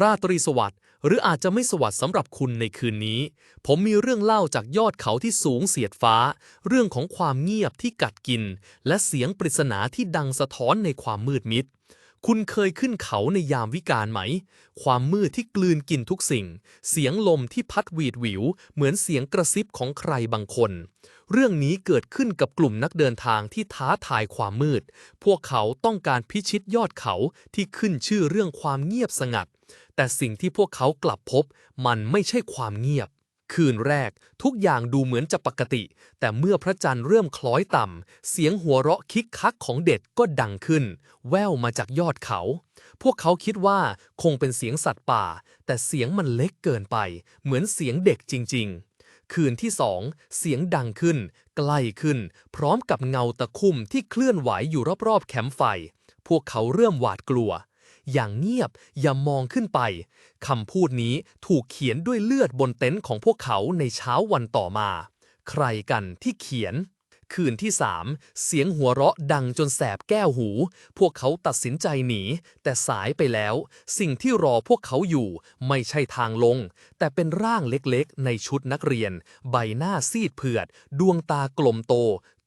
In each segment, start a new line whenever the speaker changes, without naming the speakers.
ราตรีสวัสดิ์หรืออาจจะไม่สวัสดิ์สำหรับคุณในคืนนี้ ผมมีเรื่องเล่าจากยอดเขาที่สูงเสียดฟ้า เรื่องของความเงียบที่กัดกิน และเสียงปริศนาที่ดังสะท้อนในความมืดมิด คุณเคยขึ้นเขาในยามวิกาลไหม ความมืดที่กลืนกินทุกสิ่ง เสียงลมที่พัดหวีดหวิว เหมือนเสียงกระซิบของใครบางคน เรื่องนี้เกิดขึ้นกับกลุ่มนักเดินทางที่ท้าทายความมืด พวกเขาต้องการพิชิตยอดเขาที่ขึ้นชื่อเรื่องความเงียบสงัด แต่สิ่งที่พวกเขากลับพบมันไม่ใช่ความเงียบ คืนแรก ทุกอย่างดูเหมือนจะปกติ แต่เมื่อพระจันทร์เริ่มคล้อยต่ำ เสียงหัวเราะคิกคักของเด็ดก็ดังขึ้น แว่วมาจากยอดเขา พวกเขาคิดว่าคงเป็นเสียงสัตว์ป่า แต่เสียงมันเล็กเกินไป เหมือนเสียงเด็กจริง ๆคืนที่สองเสียงดังขึ้น ใกล้ขึ้น พร้อมกับเงาตะคุ่มที่เคลื่อนไหวอยู่รอบๆ แคมป์ไฟ พวกเขาเริ่มหวาดกลัว อย่างเงียบอย่ามองขึ้นไปคำพูดนี้ถูกเขียนด้วยเลือดบนเต็นท์ของพวกเขาในเช้าวันต่อมา ใครกันที่เขียน คืนที่สามเสียงหัวเราะดังจนแสบแก้วหู พวกเขาตัดสินใจหนี แต่สายไปแล้ว สิ่งที่รอพวกเขาอยู่ไม่ใช่ทางลง แต่เป็นร่างเล็กๆ ในชุดนักเรียน ใบหน้าซีดเผือด ดวงตากลมโต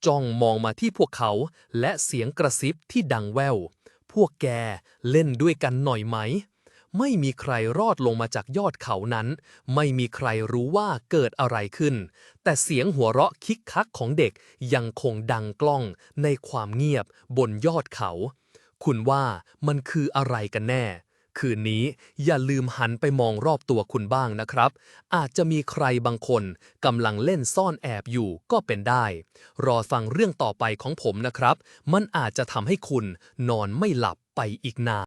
จ้องมองมาที่พวกเขา และเสียงกระซิบที่ดังแว่ว พวกแกเล่นด้วยกันหน่อยไหม ไม่มีใครรอดลงมาจากยอดเขานั้น ไม่มีใครรู้ว่าเกิดอะไรขึ้น แต่เสียงหัวเราะคิกคักของเด็กยังคงดังกล้องในความเงียบบนยอดเขา คุณว่ามันคืออะไรกันแน่ คืนนี้อย่าลืมหันไปมองรอบตัวคุณบ้างนะครับ อาจจะมีใครบางคนกำลังเล่นซ่อนแอบอยู่ก็เป็นได้ รอฟังเรื่องต่อไปของผมนะครับ มันอาจจะทำให้คุณนอนไม่หลับไปอีกนาน